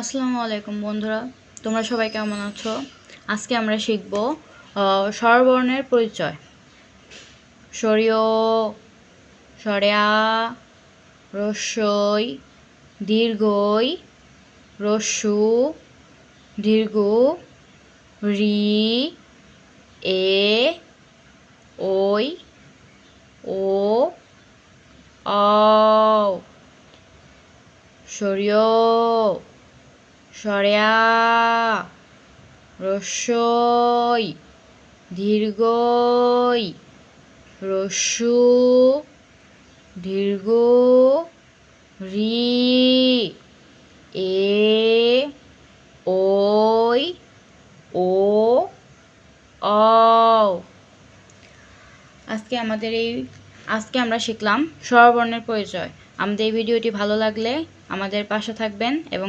আসসালামু আলাইকুম বন্ধুরা, তোমরা সবাই কেমন আছো? আজকে আমরা শিখব স্বরবর্ণের পরিচয়। সরিয় সরেয়া রস্যই, দীর্ঘই, রস্যু, দীর্ঘ, রি, এ ওই ও, অ। সরিয় সরেয়া। দীর্ঘই। রস্যু দীর্ঘ রি এ, ওই, ও অ আজকে আমাদের এই, আজকে আমরা শিখলাম স্বরবর্ণের পরিচয়। আমাদের এই ভিডিওটি ভালো লাগলে আমাদের পাশে থাকবেন এবং